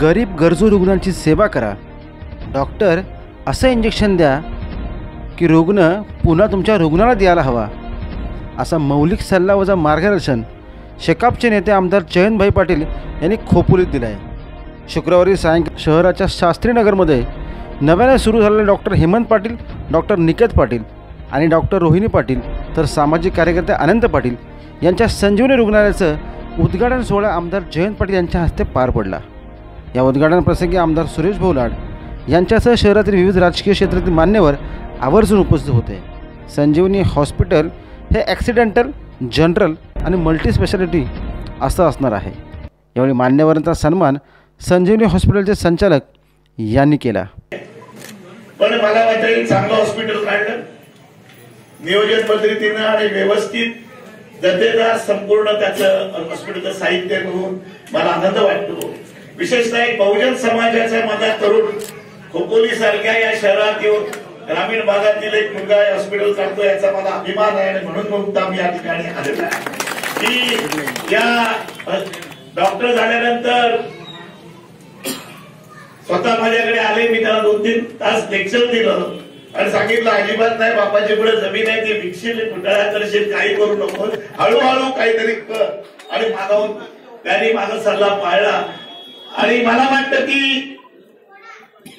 गरीब गरजू रुग्णांची सेवा करा. डॉक्टर असं इंजेक्शन द्या की रुग्ण पुन्हा तुमच्या रुग्णाला द्यायला हवा. असा मौलिक सल्ला वजा मार्गदर्शन शेकापचे नेते आमदार चयनभाई पाटील यांनी खोपोलीत दिलं आहे शुक्रवारी सायंकाळ शहराच्या शास्त्रीनगरमध्ये नव्याने सुरू झालेले डॉक्टर हेमंत पाटील डॉक्टर निकेत पाटील आणि डॉक्टर रोहिणी पाटील तर सामाजिक कार्यकर्ते अनंत पाटील यांच्या संजीवनी रुग्णालयाचं उद्घाटन सोहळा आमदार जयंत पाटील यांच्या हस्ते पार पडला. या उद्घाटनप्रसंगी आमदार सुरेश भोलाड यांच्यासह शहरातील विविध राजकीय क्षेत्रातील मान्यवर आवर्जून उपस्थित होते. संजीवनी हॉस्पिटल हे ॲक्सिडेंटल जनरल आणि मल्टी स्पेशालिटी असं असणार आहे. यावेळी मान्यवरांचा सन्मान संजीवनी हॉस्पिटलचे संचालक यांनी केला. पण मला वाटतं चांगलं हॉस्पिटल काढलं. नियोजन पद्धतीनं आणि व्यवस्थित जनतेला संपूर्ण त्याचं हॉस्पिटलचं साहित्य करून मला आनंद वाटतो. विशेषतः एक बहुजन समाजाच्या माझा तरुण खोपोली सारख्या या शहरात येऊन ग्रामीण भागातील एक मुलगा हॉस्पिटल चालतो याचा मला अभिमान आहे आणि म्हणून मुक्ताम या ठिकाणी आलेला आहे. की या डॉक्टर झाल्यानंतर स्वतः माझ्याकडे आले मी त्याला दोन तीन तास लेक्चर दिलं आणि सांगितलं अजिबात नाही बापाची पुढे जमीन आहे ती विकशील कुठळ्या करशील काही करू नको हळूहळू काहीतरी कर. आणि मागावून त्यांनी माझा सल्ला पाळला. आणि मला वाटतं की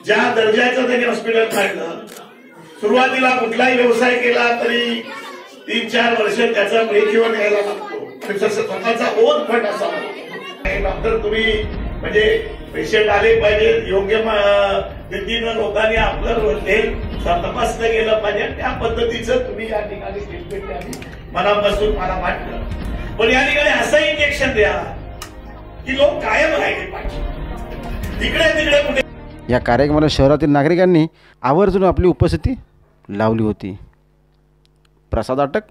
ज्या दर्जाचं त्यांनी हॉस्पिटल काढलं सुरुवातीला कुठलाही व्यवसाय केला तरी तीन चार वर्ष त्याचा ब्रेक यायला लागतो. स्वतःचा ओन फट असावा डॉक्टर तुम्ही म्हणजे पेशंट आले पाहिजे योग्य रीतीनं लोकांनी आपलं हेल्थ तपासलं गेलं पाहिजे त्या पद्धतीचं तुम्ही या ठिकाणी ट्रीटमेंट द्यावी मनापासून मला वाटलं पण या ठिकाणी असं इंजेक्शन द्या. लोक कायम राहिले पाहिजे. इकडे तिकडे कुठे या कार्यक्रमाला शहरातील नागरिकांनी आवर्जून आपली उपस्थिती लावली होती. प्रसाद अटक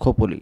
खोपोली.